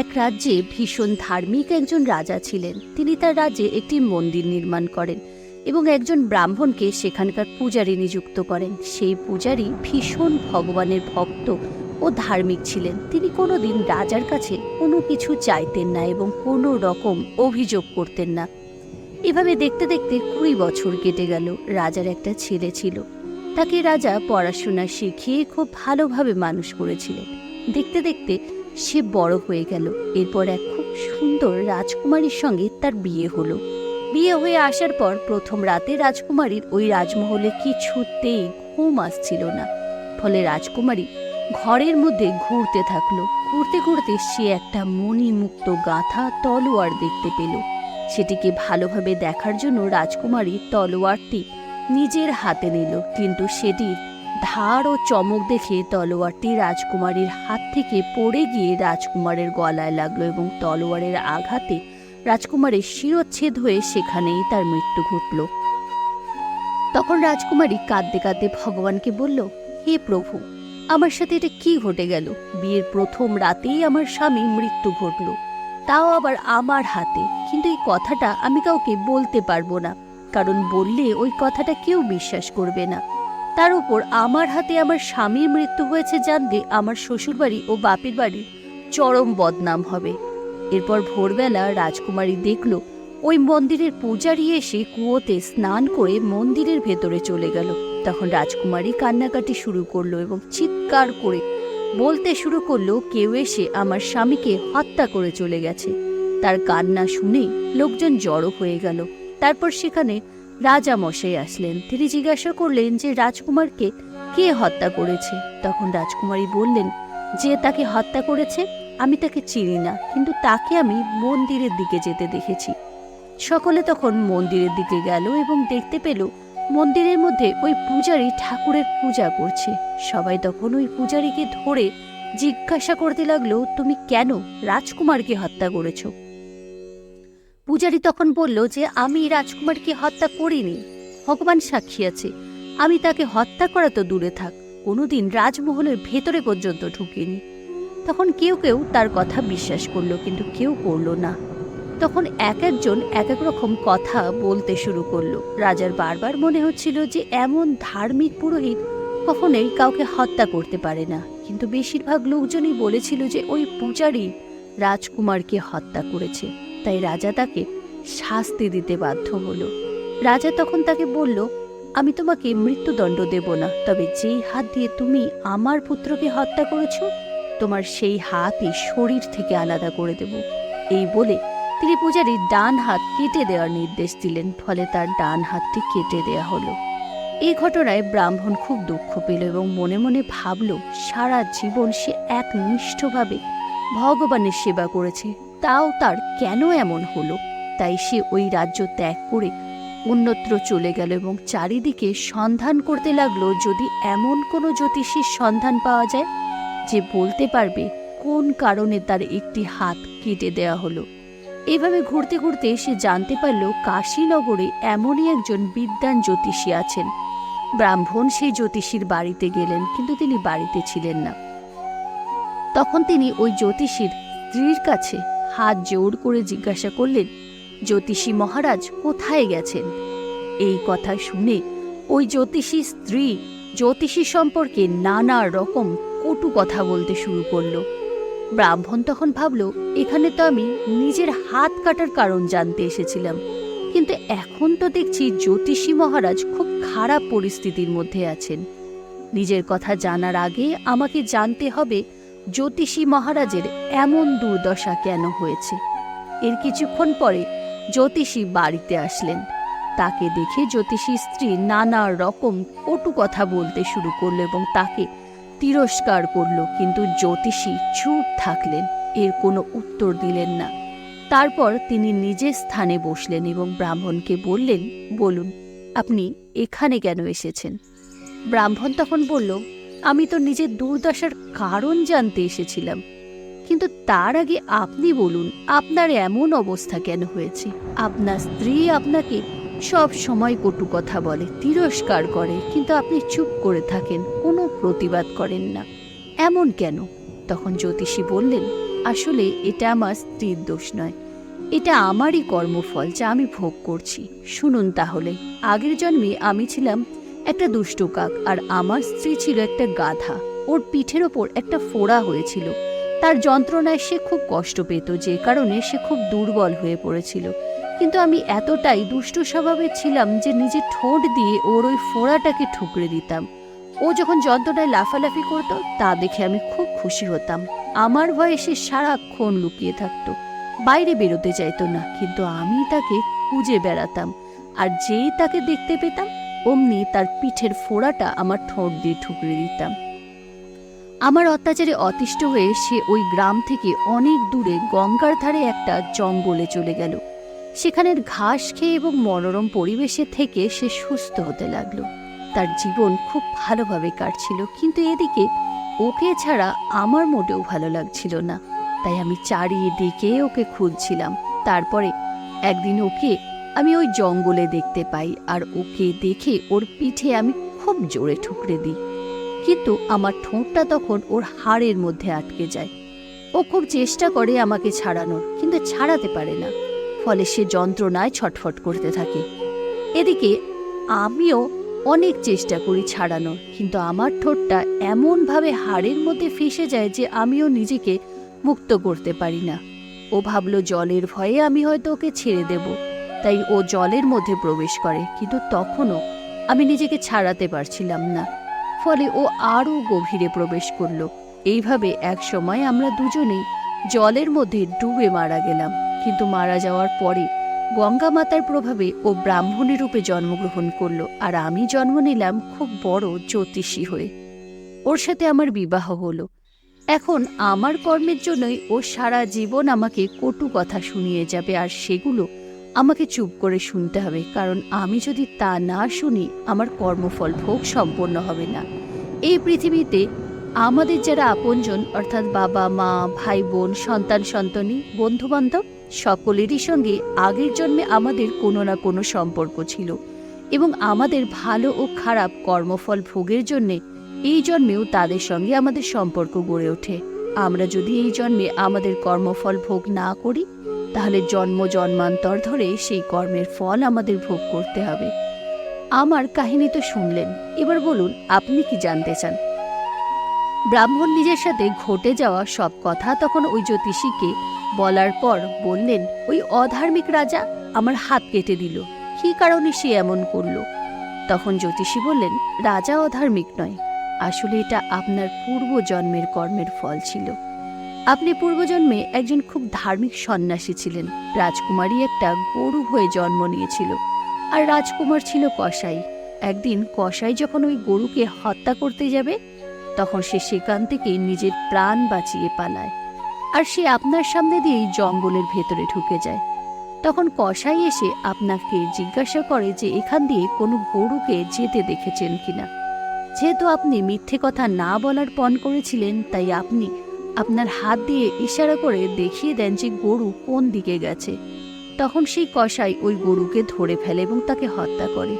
এক রাজ্যে ভীষণ ধার্মিক একজন রাজা ছিলেন। তিনি তার রাজ্যে একটি মন্দির নির্মাণ করেন এবং একজন ব্রাহ্মণকে সেখানকার পূজারী নিযুক্ত করেন। সেই পূজারী ভীষণ ভগবানের ভক্ত ও ধার্মিক ছিলেন। তিনি কোনোদিন রাজার কাছে কোনো কিছু চাইতেন না এবং কোনো রকম অভিযোগ করতেন না। এভাবে দেখতে দেখতে কুড়ি বছর কেটে গেল, রাজার একটা ছেলে ছিল। তাকে রাজা পড়াশোনা শিখিয়ে খুব ভালোভাবে মানুষ করেছিলেন। দেখতে দেখতে সে বড় হয়ে গেল। এরপর এক খুব সুন্দর রাজকুমারীর সঙ্গে তার বিয়ে হলো। বিয়ে হয়ে আসার পর প্রথম রাতে রাজকুমারীর ওই রাজমহলে কিছুতেই ঘুম আসছিল না। ফলে রাজকুমারী ঘরের মধ্যে ঘুরতে থাকল। ঘুরতে ঘুরতে সে একটা মণিমুক্ত গাঁথা তলোয়ার দেখতে পেল। সেটিকে ভালোভাবে দেখার জন্য রাজকুমারী তলোয়ারটি নিজের হাতে নিল, কিন্তু সেটির ধার ও চমক দেখে তলোয়ারটি রাজকুমারীর হাত থেকে পড়ে গিয়ে রাজকুমারের গলায় লাগল এবং তলোয়ারের আঘাতে রাজকুমারের শিরচ্ছেদ হয়ে সেখানেই তার মৃত্যু ঘটল। তখন রাজকুমারী কাঁদতে কাঁদতে ভগবানকে বলল, হে প্রভু, আমার সাথে এটা কি ঘটে গেল? বিয়ের প্রথম রাতেই আমার স্বামী মৃত্যু ঘটল। তাও আবার আমার হাতে। কিন্তু এই কথাটা আমি কাউকে বলতে পারব না। কারণ বললে ওই কথাটা কেউ বিশ্বাস করবে না। তার উপর আমার হাতে আমার স্বামীর মৃত্যু হয়েছে জানলে আমার শ্বশুরবাড়ি ও বাপের বাড়ির চরম বদনাম হবে। এরপর ভোরবেলা রাজকুমারী দেখল, ওই মন্দিরের পূজারি এসে কুয়োতে স্নান করে মন্দিরের ভেতরে চলে গেল। তখন রাজকুমারী কান্নাকাটি শুরু করল এবং চিৎকার করে বলতে শুরু করল, কেউ এসে আমার স্বামীকে হত্যা করে চলে গেছে। তার কান্না শুনে লোকজন জড়ো হয়ে গেল। তারপর সেখানে রাজা মশাই আসলেন। তিনি জিজ্ঞাসা করলেন যে রাজকুমারকে কে হত্যা করেছে? তখন রাজকুমারী বললেন, যে তাকে হত্যা করেছে, আমি তাকে চিনি না, কিন্তু তাকে আমি মন্দিরের দিকে যেতে দেখেছি। সকলে তখন মন্দিরের দিকে গেল এবং দেখতে পেল মন্দিরের মধ্যে ওই পূজারী ঠাকুরের পূজা করছে। সবাই তখন ওই পূজারীকে ধরে জিজ্ঞাসা করতে লাগল, তুমি কেন রাজকুমারকে হত্যা করেছ? পূজারী তখন বলল যে আমি রাজকুমারকে হত্যা করিনি, ভগবান সাক্ষী আছে। আমি তাকে হত্যা করা তো দূরে থাক, কোনোদিন রাজমহলের ভেতরে পর্যন্ত ঢুকিনি। তখন কেউ কেউ তার কথা বিশ্বাস করল, কিন্তু কেউ করল না। তখন এক একজন এক এক রকম কথা বলতে শুরু করল। রাজার বারবার মনে হচ্ছিল যে এমন ধার্মিক পুরোহিত কখনোই কাউকে হত্যা করতে পারে না। কিন্তু বেশিরভাগ লোকজনই বলেছিল যে ওই পূজারী রাজকুমারকে হত্যা করেছে। তাই রাজা তাকে শাস্তি দিতে বাধ্য হলো। রাজা তখন তাকে বলল, আমি তোমাকে মৃত্যুদণ্ড দেব না, তবে যেই হাত দিয়ে তুমি আমার পুত্রকে হত্যা করেছ, তোমার সেই হাতই শরীর থেকে আলাদা করে দেব। এই বলে তিনি পূজারীর ডান হাত কেটে দেওয়ার নির্দেশ দিলেন, ফলে তার ডান হাতটি কেটে দেয়া হলো। এই ঘটনায় ব্রাহ্মণ খুব দুঃখ পেল এবং মনে মনে ভাবল, সারা জীবন সে এক নিষ্ঠভাবে ভগবানের সেবা করেছে। তাও তার কেন এমন হলো? তাই সে ওই রাজ্য ত্যাগ করে অন্যত্র চলে গেল এবং চারিদিকে সন্ধান করতে লাগল যদি এমন কোনো জ্যোতিষীর সন্ধান পাওয়া যায় যে বলতে পারবে কোন কারণে তার একটি হাত কেটে দেওয়া হলো। এভাবে ঘুরতে ঘুরতে সে জানতে পারল কাশীনগরে এমনই একজন বিদ্যান জ্যোতিষী আছেন। ব্রাহ্মণ সেই জ্যোতিষীর বাড়িতে গেলেন, কিন্তু তিনি বাড়িতে ছিলেন না। তখন তিনি ওই জ্যোতিষীর স্ত্রীর কাছে হাত জোর করে জিজ্ঞাসা করলেন, জ্যোতিষী মহারাজ কোথায় গেছেন? এই কথা শুনে ওই জ্যোতিষী স্ত্রী জ্যোতিষী সম্পর্কে নানা রকম কটু কথা বলতে শুরু করল। ব্রাহ্মণ তখন ভাবল, এখানে তো আমি নিজের হাত কাটার কারণ জানতে এসেছিলাম। কিন্তু এখন তো দেখছি জ্যোতিষী মহারাজ খুব খারাপ পরিস্থিতির মধ্যে আছেন। নিজের কথা জানার আগে আমাকে জানতে হবে জ্যোতিষী মহারাজের এমন দুর্দশা কেন হয়েছে? এর কিছুক্ষণ পরে জ্যোতিষী বাড়িতে আসলেন। তাকে দেখে জ্যোতিষী স্ত্রী নানা রকম কটু কথা বলতে শুরু করল এবং তাকে তিরস্কার করল, কিন্তু জ্যোতিষী চুপ থাকলেন, এর কোনো উত্তর দিলেন না। তারপর তিনি নিজের স্থানে বসলেন এবং ব্রাহ্মণকে বললেন, বলুন, আপনি এখানে কেন এসেছেন? ব্রাহ্মণ তখন বলল আমি তো নিজের দুর্দশার কারণ জানতে এসেছিলাম। কিন্তু তার আগে আপনি বলুন, আপনার এমন অবস্থা কেন হয়েছে? আপনার স্ত্রী আপনাকে সব সময় কটু কথা বলে, তিরস্কার করে, কিন্তু আপনি চুপ করে থাকেন, কোনো প্রতিবাদ করেন না। এমন কেন? তখন জ্যোতিষী বললেন, আসলে এটা আমার স্ত্রীর দোষ নয়। এটা আমারই কর্মফল যা আমি ভোগ করছি। শুনুন তাহলে, আগের জন্মে আমি ছিলাম একটা দুষ্টু কাক, আর আমার স্ত্রী ছিল একটা গাধা। ওর পিঠের ওপর একটা ফোড়া হয়েছিল। তার যন্ত্রণায় সে খুব কষ্ট পেত, যে কারণে সে খুব দুর্বল হয়ে পড়েছিল। কিন্তু আমি এতটাই দুষ্ট স্বভাবের ছিলাম যে নিজে ঠোঁট দিয়ে ওর ওই ফোড়াটাকে ঠুকরে দিতাম। ও যখন যন্ত্রণায় লাফালাফি করতো, তা দেখে আমি খুব খুশি হতাম। আমার ভয়ে সে সারাক্ষণ লুকিয়ে থাকতো। বাইরে বেরোতে চাইতো না, কিন্তু আমি তাকে খুঁজে বেড়াতাম। আর যেই তাকে দেখতে পেতাম অমনি তার পিঠের ফোড়াটা আমার ঠোঁট দিয়ে ঠুকরে দিতাম। আমার অত্যাচারে অতিষ্ঠ হয়ে সে ওই গ্রাম থেকে অনেক দূরে গঙ্গার ধারে একটা জঙ্গলে চলে গেল। সেখানের ঘাস খেয়ে এবং মনোরম পরিবেশে থেকে সে সুস্থ হতে লাগল। তার জীবন খুব ভালোভাবে কাটছিল, কিন্তু এদিকে ওকে ছাড়া আমার মোটেও ভালো লাগছিল না। তাই আমি চারিদিকে ওকে খুঁজছিলাম। তারপরে একদিন ওকে আমি ওই জঙ্গলে দেখতে পাই আর ওকে দেখে ওর পিঠে আমি খুব জোরে ঠুকরে দিই। কিন্তু আমার ঠোঁটটা তখন ওর হাড়ের মধ্যে আটকে যায়। ও খুব চেষ্টা করে আমাকে ছাড়ানোর, কিন্তু ছাড়াতে পারে না। ফলে সে যন্ত্রণায় ছটফট করতে থাকে। এদিকে আমিও অনেক চেষ্টা করি ছাড়ানোর, কিন্তু আমার ঠোঁটটা এমনভাবে হাড়ের মধ্যে ফেসে যায় যে আমিও নিজেকে মুক্ত করতে পারি না। ও ভাবলো জলের ভয়ে আমি হয়তো ওকে ছেড়ে দেব। তাই ও জলের মধ্যে প্রবেশ করে, কিন্তু তখনও আমি নিজেকে ছাড়াতে পারছিলাম না। ফলে ও আরও গভীরে প্রবেশ করল। এইভাবে এক সময় আমরা দুজনেই জলের মধ্যে ডুবে মারা গেলাম, কিন্তু মারা যাওয়ার পরে গঙ্গা মাতার প্রভাবে ও ব্রাহ্মণী রূপে জন্মগ্রহণ করল আর আমি জন্ম নিলাম খুব বড় জ্যোতিষী হয়ে। ওর সাথে আমার বিবাহ হলো। এখন আমার কর্মের জন্যই ও সারা জীবন আমাকে কটু কথা শুনিয়ে যাবে আর সেগুলো আমাকে চুপ করে শুনতে হবে, কারণ আমি যদি তা না শুনি, আমার কর্মফল ভোগ সম্পন্ন হবে না। এই পৃথিবীতে আমাদের যারা আপনজন, অর্থাৎ বাবা, মা, ভাই, বোন, সন্তান সন্তানী বন্ধু বান্ধব সকলেরই সঙ্গে আগের জন্মে আমাদের কোনো না কোনো সম্পর্ক ছিল এবং আমাদের ভালো ও খারাপ কর্মফল ভোগের জন্যে এই জন্মেও তাদের সঙ্গে আমাদের সম্পর্ক গড়ে ওঠে। আমরা যদি এই জন্মে আমাদের কর্মফল ভোগ না করি তাহলে জন্ম জন্মান্তর ধরে সেই কর্মের ফল আমাদের ভোগ করতে হবে। আমার কাহিনী তো শুনলেন, এবার বলুন আপনি কি জানতে চান? ব্রাহ্মণ নিজের সাথে ঘটে যাওয়া সব কথা তখন ওই জ্যোতিষীকে বলার পর বললেন, ওই অধার্মিক রাজা আমার হাত কেটে দিল, কি কারণে সে এমন করল? তখন জ্যোতিষী বললেন, রাজা অধার্মিক নয়, আসলে এটা আপনার পূর্ব জন্মের কর্মের ফল ছিল। আপনি পূর্বজন্মে একজন খুব ধার্মিক সন্ন্যাসী ছিলেন। রাজকুমারী একটা গরু হয়ে জন্ম নিয়েছিল। আর রাজকুমার ছিল কসাই। একদিন কসাই যখন ওই গরুকে হত্যা করতে যাবে, তখন সে সেখান থেকে নিজের প্রাণ বাঁচিয়ে পালায়। আর সে আপনার সামনে দিয়েই জঙ্গলের ভেতরে ঢুকে যায়। তখন কসাই এসে আপনাকে জিজ্ঞাসা করে যে এখান দিয়ে কোনো গরুকে যেতে দেখেছেন কিনা। যেহেতু আপনি মিথ্যে কথা না বলার পণ করেছিলেন, তাই আপনি আপনার হাত দিয়ে ইশারা করে দেখিয়ে দেন যে গরু কোন দিকে গেছে। তখন সেই কসাই ওই গরুকে ধরে ফেলে এবং তাকে হত্যা করে।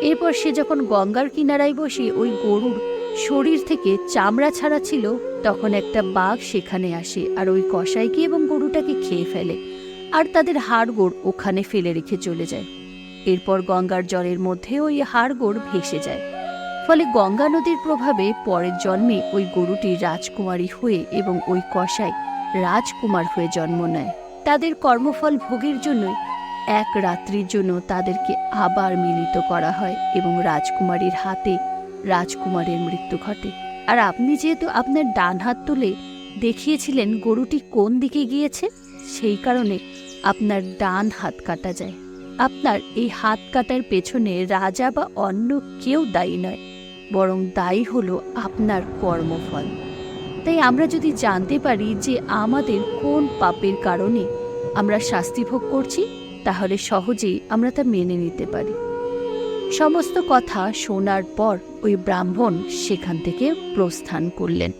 এরপর সে যখন গঙ্গার কিনারায় বসে ওই গরুর শরীর থেকে চামড়া ছাড়া ছিল তখন একটা বাঘ সেখানে আসে আর ওই কসাইকে এবং গরুটাকে খেয়ে ফেলে আর তাদের হাড়গোড় ওখানে ফেলে রেখে চলে যায়। এরপর গঙ্গার জলের মধ্যে ওই হাড়গোড় ভেসে যায়। ফলে গঙ্গা নদীর প্রভাবে পরের জন্মে ওই গরুটি রাজকুমারী হয়ে এবং ওই কসাই রাজকুমার হয়ে জন্ম নেয়। তাদের কর্মফল ভোগের জন্যই এক রাত্রির জন্য তাদেরকে আবার মিলিত করা হয় এবং রাজকুমারীর হাতে রাজকুমারের মৃত্যু ঘটে। আর আপনি যেহেতু আপনার ডান হাত তুলে দেখিয়েছিলেন গরুটি কোন দিকে গিয়েছে, সেই কারণে আপনার ডান হাত কাটা যায়। আপনার এই হাত কাটার পেছনে রাজা বা অন্য কেউ দায়ী নয়। বরং দায়ী হলো আপনার কর্মফল। তাই আমরা যদি জানতে পারি যে আমাদের কোন পাপের কারণে আমরা শাস্তি ভোগ করছি, তাহলে সহজেই আমরা তা মেনে নিতে পারি। সমস্ত কথা শোনার পর ওই ব্রাহ্মণ সেখান থেকে প্রস্থান করলেন।